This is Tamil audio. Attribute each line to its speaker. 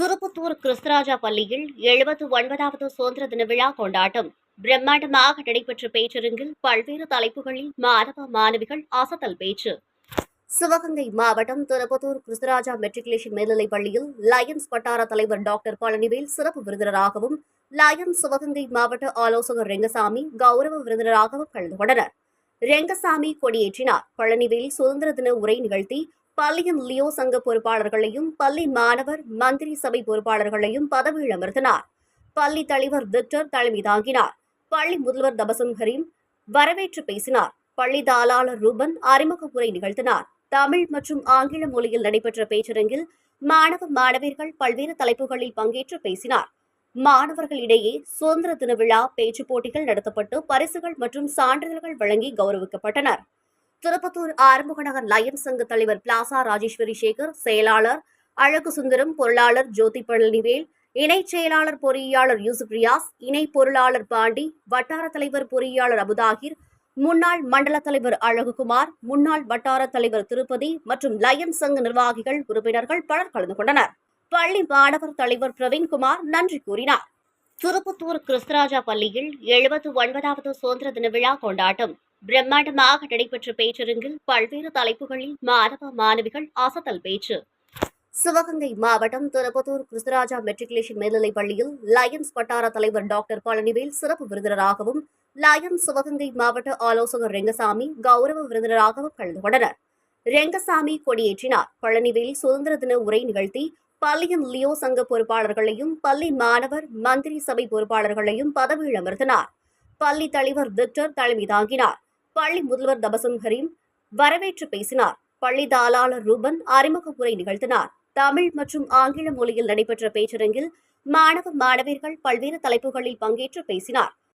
Speaker 1: திருப்பத்தூர் கிறிஸ்தராஜா பள்ளியில் எழுபத்து ஒன்பதாவது சுதந்திர தின விழா கொண்டாட்டம். பிரம்மாண்டமாக நடைபெற்ற பேச்சரங்கில் பல்வேறு தலைப்புகளில் மாணவ மாணவிகள் அசத்தல் பேச்சு. சிவகங்கை மாவட்டம் திருப்பத்தூர் கிறிஸ்தராஜா மெட்ரிகுலேஷன் மேல்நிலைப் பள்ளியில் லயன்ஸ் வட்டார தலைவர் டாக்டர் பழனிவேல் சிறப்பு விருந்தினராகவும் லயன்ஸ் சிவகங்கை மாவட்ட ஆலோசகர் ரெங்கசாமி கௌரவ விருந்தினராகவும் கலந்து கொண்டனர். ரெங்கசாமி கொடியேற்றினார். பழனிவேல் சுதந்திர தின உரை நிகழ்த்தி பள்ளியின் லியோ சங்க பொறுப்பாளர்களையும் பள்ளி மாணவர் மந்திரி சபை பொறுப்பாளர்களையும் பதவியில் அமர்த்தினார் பள்ளி தலைவர் விக்டர் தலைமை தாங்கினார் பள்ளி முதல்வர் தபசம் கரீம் வரவேற்று பேசினார். பள்ளி தாளாளர் ரூபன் அறிமுக உரை நிகழ்த்தினார். தமிழ் மற்றும் ஆங்கில மொழியில் நடைபெற்ற பேச்சரங்கில் மாணவ மாணவியர்கள் பல்வேறு தலைப்புகளில் பங்கேற்று பேசினார். மாணவர்களிடையே சுதந்திர தின விழா பேச்சு போட்டிகள் நடத்தப்பட்டு பரிசுகள் மற்றும் சான்றிதழ்கள் வழங்கி கௌரவிக்கப்பட்டனர். திருப்பத்தூர் ஆறுமுக நகர் லயன்ஸ் சங்க தலைவர் பிளாசா ராஜேஸ்வரி சேகர் செயலாளர் அழகு சுந்தரம் பொருளாளர் ஜோதி பழனிவேல் இணைச் செயலாளர் பொறியாளர் யூசுப் ரியாஸ் இணை பொருளாளர் பாண்டி வட்டார தலைவர் பொறியாளர் அபுதாகிர் முன்னாள் மண்டல தலைவர் அழகுகுமார் முன்னாள் வட்டார தலைவர் திருப்பதி மற்றும் லயன் சங்க நிர்வாகிகள் உறுப்பினர்கள் பலர் கலந்து கொண்டனர். பள்ளி மாணவர் தலைவர் பிரவீன்குமார் நன்றி கூறினார். திருப்பத்தூர் கிறிஸ்தராஜா பள்ளியில் எழுபத்து ஒன்பதாவது சுதந்திர தின விழா கொண்டாட்டம். பிரம்மாண்டமாக நடைபெற்ற பேச்சரங்கில் பல்வேறு தலைப்புகளில் மாணவ மாணவிகள் அசத்தல் பேச்சு. சிவகங்கை மாவட்டம் திருப்பத்தூர் கிருஷ்ணராஜா மெட்ரிகுலேஷன் மேல்நிலைப் பள்ளியில் லயன்ஸ் வட்டார தலைவர் டாக்டர் பழனிவேல் சிறப்பு விருந்தினராகவும் லயன்ஸ் சிவகங்கை மாவட்ட ஆலோசகர் ரெங்கசாமி கௌரவ விருந்தினராகவும் கலந்து கொண்டனர். ரெங்கசாமி கொடியேற்றினார். பழனிவேல் சுதந்திர தின உரை நிகழ்த்தி பள்ளியின் லியோ சங்க பொறுப்பாளர்களையும் பள்ளி மாணவர் மந்திரி சபை பொறுப்பாளர்களையும் பதவியில் அமர்த்தினார். பள்ளி தலைவர் விக்டர் தலைமை தாங்கினார். பள்ளி முதல்வர் தபசம் ஹரீம் வரவேற்று பேசினார். பள்ளி தாளாளர் ரூபன் அறிமுக உரை நிகழ்த்தினார். தமிழ் மற்றும் ஆங்கில மொழியில் நடைபெற்ற பேச்சரங்கில் மாணவ மாணவியர்கள் பல்வேறு தலைப்புகளில் பங்கேற்று பேசினார்.